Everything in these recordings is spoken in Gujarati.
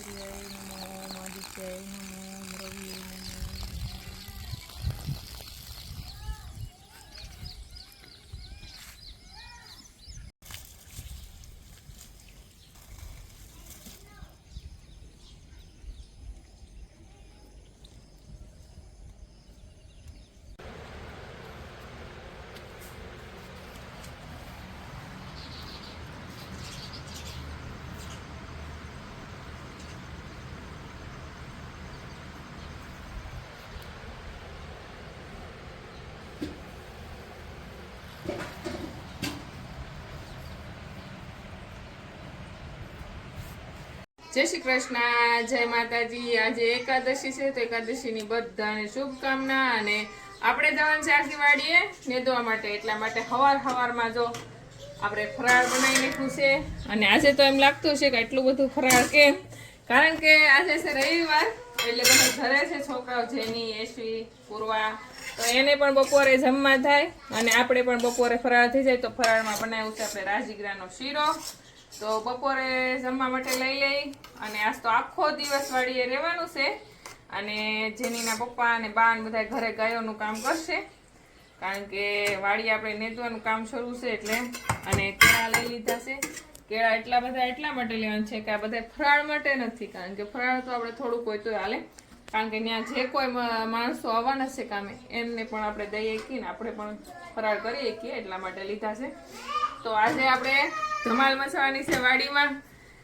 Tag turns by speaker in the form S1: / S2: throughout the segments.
S1: video ng mga mga design જય શ્રી કૃષ્ણ, જય માતાજી. આજે એકાદશી છે તો એકાદશીની બધાને શુભકામના અને આપણે જવાનું છે આખી વાડીએ નેદવા માટે. એટલા માટે હવાર હવારમાં જો આપણે ફરાળ બનાવી નાખ્યું છે. અને આજે તો એમ લાગતું છે કે એટલું બધું ફરાળ કેમ? કારણ કે આજે છે રવિવાર, એટલે બધા ઘરે છે છોકરાઓ, જેની એસવી પૂર્વા. તો એને પણ બપોરે જમવા થાય અને આપણે પણ બપોરે ફરાળ થઈ જાય તો ફરાળમાં બનાવ્યું છે આપણે રાજગીરાનો શીરો. તો બપોરે જમવા માટે લઈ લઈ અને આજ તો આખો દિવસ વાડીએ રહેવાનું છે. અને જેનીના પપ્પા અને બા ને બધા ઘરે ગાયોનું કામ કરશે. કારણ કે વાડી આપણે નેદવાનું કામ શરૂ છે એટલે અને કેળા લઈ લીધા છે. કેળા એટલા બધા એટલા માટે લેવાના છે કે આ બધા ફરાળ માટે નથી, કારણ કે ફરાળ તો આપણે થોડુંક હોય તો હાલે. કારણ કે ત્યાં જે કોઈ માણસો આવવાના છે કામે, એમને પણ આપણે દઈએ શકીએ ને આપણે પણ ફરાળ કરી શકીએ એટલા માટે લીધા છે. તો આજે આપણે ધમાલ મચાવવાની છે વાડીમાં.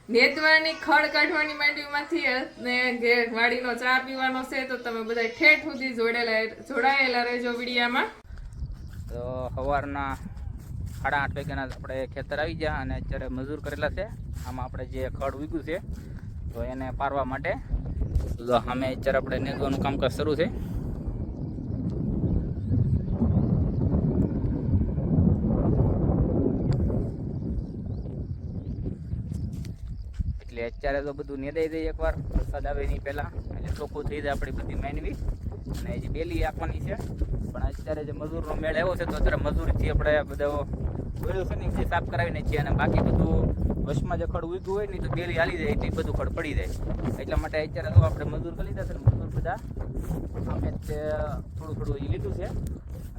S1: નેતવાની ખડ કાઢવાની માંડવીમાંથી ને જે વાડીનો ચા પીવાનો છે તો તમે બધા ઠેઠ સુધી જોડેલા જોડાયેલા રહેજો વિડીયામાં.
S2: તો સવારના સાડા આઠ વાગ્યાના આપણે ખેતર આવી ગયા અને અત્યારે મજૂર કરેલા છે. આમાં આપણે જે ખડ ઉગ્યું છે, તો એને પારવા માટે તો અમે અત્યારે આપણે નેદવાનું કામકાજ શરૂ છે. અત્યારે તો બધું નેદાઈ દઈએ એકવાર. વરસાદ આવે એની પહેલાં. એટલે ચોખ્ખું થઈ જાય આપણી બધી માનવી અને હજી બેલી આપવાની છે. પણ અત્યારે જે મજૂરનો મેળ આવ્યો છે, તો અત્યારે મજૂરીથી આપણે બધો દોર્યો છે ને, જે સાફ કરાવીને છીએ. અને બાકી બધું વશમાં જે ખડ ઉગ્યું હોય ને તો બેલી હાલી જાય. એટલે બધું ખડ પડી જાય. એટલા માટે અત્યારે તો આપણે મજૂર કરી લીધા છે મજૂર બધા. અમે તે થોડું થોડું લીધું છે.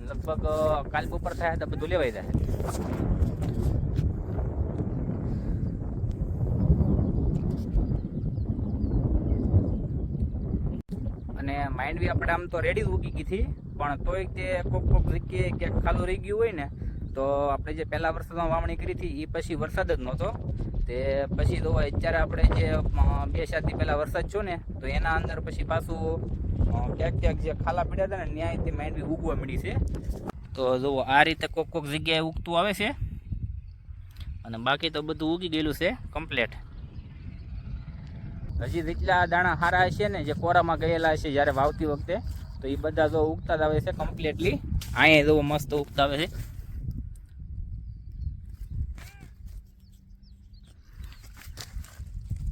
S2: લગભગ કાલ બપોર થાય તો બધું લેવાઈ જાય અને માંડવી આપણે આમ તો રેડી ઉગી ગઈ હતી. પણ તોય તે કોક કોક જગ્યાએ ક્યાંક ખાલું રહી ગયું હોય ને, તો આપણે જે પહેલાં વરસાદમાં વાવણી કરી હતી એ પછી વરસાદ જ નહોતો. તે પછી તો અત્યારે આપણે જે બે સાતથી પહેલાં વરસાદ છો ને, તો એના અંદર પછી પાછું ક્યાંક ક્યાંક જે ખાલા પડ્યા હતા ને, ન્યાય તે માંડવી ઉગવા મળી છે. તો જુઓ, આ રીતે કોક કોક જગ્યાએ ઉગતું આવે છે. અને બાકી તો બધું ઉગી ગયેલું છે કમ્પ્લેટ હજી જેટલા દાણા સારા હશે ને, જે કોરામાં ગયેલા હશે જ્યારે વાવતી વખતે, તો એ બધા જો ઉગતા જ આવે છે કમ્પ્લીટલી અહીંયા જો મસ્ત ઉગતા આવે છે.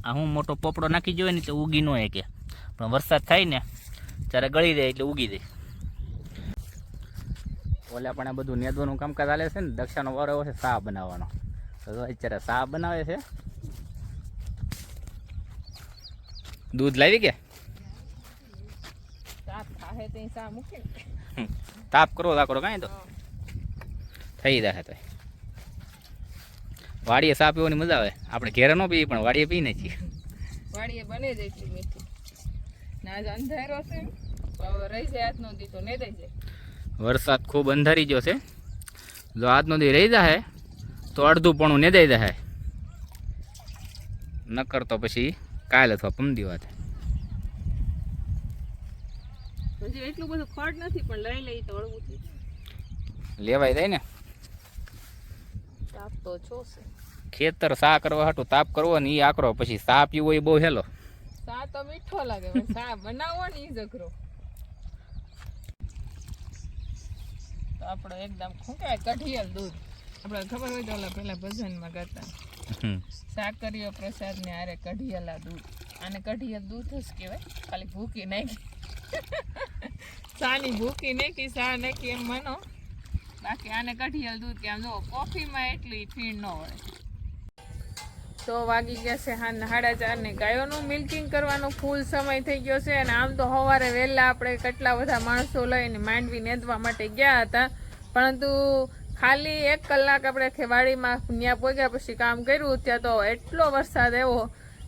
S2: આ હું મોટો પોપડો નાખી જોઈએ ને તો ઉગી ન કે પણ વરસાદ થાય ને, ત્યારે ગળી જાય એટલે ઉગી જાય. ઓલા પણ આ બધું નેદવાનું કામકાજ ચાલે છે ને, દક્ષાનો વારો છે સા બનાવવાનો. તો અત્યારે સા બનાવે છે દૂધ લાવી કે. તાપ કરો લાકડો કાંઈ તો. થઈ જાય તો વાડીએ સા પીવાની મજા આવે? આપણે ઘેરે ન પીએ પણ વાડીએ પીને છીએ.
S1: વાડીએ બને જ એટલી મીઠી. ના જ અંધારો છે રહી જાય આજનો દી તો ને દઈ જાય.
S2: વરસાદ ખૂબ અંધારી ગયો છે. જો આજનો દી રહી જાય તો અડધું પણ ને દઈ જાય નકર તો પછી કાલ અથવા પમદી વાત.
S1: એટલું બધું ખડ નથી પણ લઈ લઈ તો
S2: લેવાય જાય ને?
S1: સાપ તો છો
S2: ખેતર સા કરવા હાટું તાપ કરવો ને એ આકરો પછી સા પીવો એ બહુ હેલો.
S1: સા તો મીઠો લાગે પણ સા બનાવો ને એ જ અઘરો. તો આપણે એકદમ ખૂંકાય કઢિયલ દૂધ. આપણે ખબર હોય તો ઓલા પેલા ભજનમાં ગાતા. સાકરીઓ પ્રસાદ ને આરે કઢિયલા દૂધ. આને કઢિયલ દૂધ જ કહેવાય. ખાલી ભૂકી નાખી. સાની ભૂકી નાખી સા નાખી એમ માનો. બાકી આને કઢિયલ દૂધ કે આમ જો કોફીમાં એટલી ફીણ ન હોય તો વાગી ગયા છે હા સાડા ચાર ને ગાયોનું મિલ્કિંગ કરવાનો ફૂલ સમય થઈ ગયો છે અને આમ તો સવારે વહેલા આપણે કેટલા બધા માણસો લઈને માંડવી નેદવા માટે ગયા હતા. પરંતુ ખાલી એક કલાક આપણે ખેવાડીમાં ત્યાં પહોંચ્યા પછી કામ કર્યું, ત્યાં તો એટલો વરસાદ આવ્યો.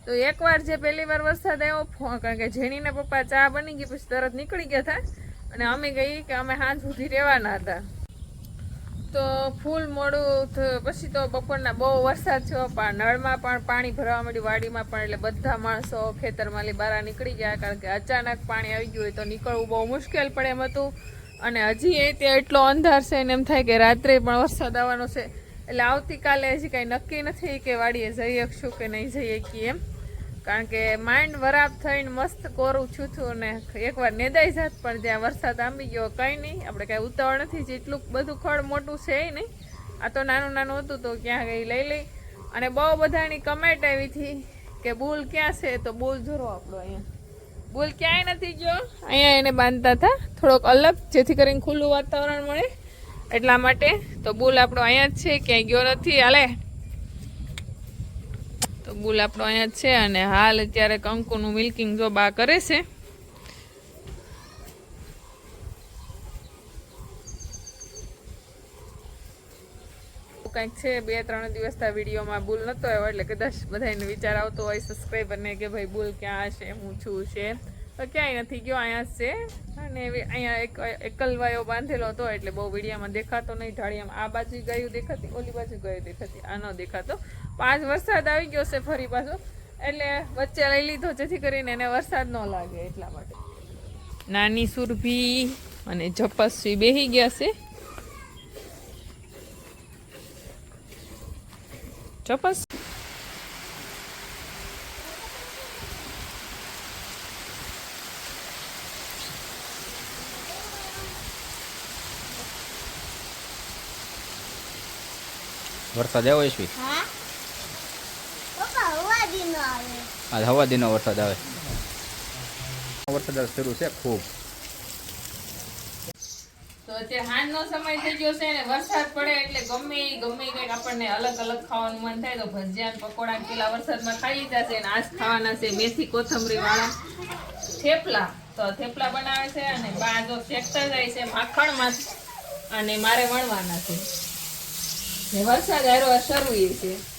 S1: તો એકવાર જે પહેલી વાર વરસાદ આવ્યો કારણ કે જેણીના પપ્પા ચા બની ગઈ, પછી તરત નીકળી ગયા હતા. અને અમે ગઈ કે અમે સાંજ સુધી રહેવાના હતા. તો ફૂલ મોડું પછી તો બપોરના બહુ વરસાદ થયો પણ નળમાં પણ પાણી ભરવા માંડ્યું વાડીમાં પણ, એટલે બધા માણસો ખેતરમાંથી બહાર નીકળી ગયા, કારણ કે અચાનક પાણી આવી ગયું હોય તો નીકળવું બહુ મુશ્કેલ પડે એમ હતું. અને હજી એ ત્યાં એટલો અંધાર છે ને એમ થાય કે રાત્રે પણ વરસાદ આવવાનો છે. એટલે આવતીકાલે હજી કાંઈ નક્કી નથી કે વાડીએ જઈ શકશું કે નહીં જઈ શકીએ એમ. કારણ કે માઇન્ડ વરાબ થઈને મસ્ત કોરું છૂથું ને એકવાર નેદાઈ જાત પણ ત્યાં વરસાદ આંબી ગયો કંઈ નહીં. આપણે કાંઈ ઉતાવળ નથી, જેટલું બધું ખડ મોટું છે નહીં. આ તો નાનું નાનું હતું તો ક્યાં ગઈ લઈ લઈ. અને બહુ બધાની કમેન્ટ આવી હતી કે બુલ ક્યાં છે તો બુલ જોરો આપણો અહીંયા. બુલ ક્યાંય નથી ગયો. અહીંયા એને બાંધતા હતા. થોડોક અલગ, જેથી કરીને ખુલ્લું વાતાવરણ મળે. એટલા માટે તો બુલ આપણો અહીંયા જ છે, ક્યાંય ગયો નથી. હાલે. તો બુલ આપણો અહીંયા જ છે અને હાલ અત્યારે કંકુનું મિલ્કિંગ જો બા કરે છે. કંઈક છે, બે ત્રણ દિવસના વિડીયોમાં ભૂલ નહોતો આવ્યો, એટલે કદાચ બધાને વિચાર આવતો હોય સબસ્ક્રાઈબરને કે ભાઈ બુલ ક્યાં છે હું છું, છે. તો ક્યાંય નથી ગયો, અહીંયા છે. અને અહીંયા એક એકલવાયો બાંધેલો હતો, એટલે બહુ વીડિયામાં દેખાતો નહીં. ઢાળિયામાં આ બાજુ ગયું દેખાતી, ઓલી બાજુ ગયું દેખાતી. આ ન દેખાતો. પાંચ વરસાદ આવી ગયો છે ફરી પાછો. એટલે વચ્ચે લઈ લીધો, જેથી કરીને એને વરસાદ ન લાગે એટલા માટે. નાની સુરભી અને જપસ્વી બેહી ગયા છે. જપસ
S2: વરસાદ આવ્યો ઈશ્વી
S3: હા. પપ્પા હવા દીનો આવે.
S2: આજ હવા દીનો વરસાદ આવે. વરસાદ શરૂ છે ખૂબ.
S1: તો અત્યારે હાંજનો સમય થઈ ગયો છે ને વરસાદ પડે એટલે ગમે ગમે કંઈક આપણને અલગ અલગ ખાવાનું મન થાય તો ભજીયા પકોડા પેલા વરસાદમાં ખાઈ લીધા છે ને આજ ખાવાના છે મેથી કોથમરી વાળા. થેપલા તો થેપલા બનાવે છે અને બા જો શેકતા જાય છે માખણમાં અને મારે વણવાના છે. વરસાદ આવ્યો શરૂ છે.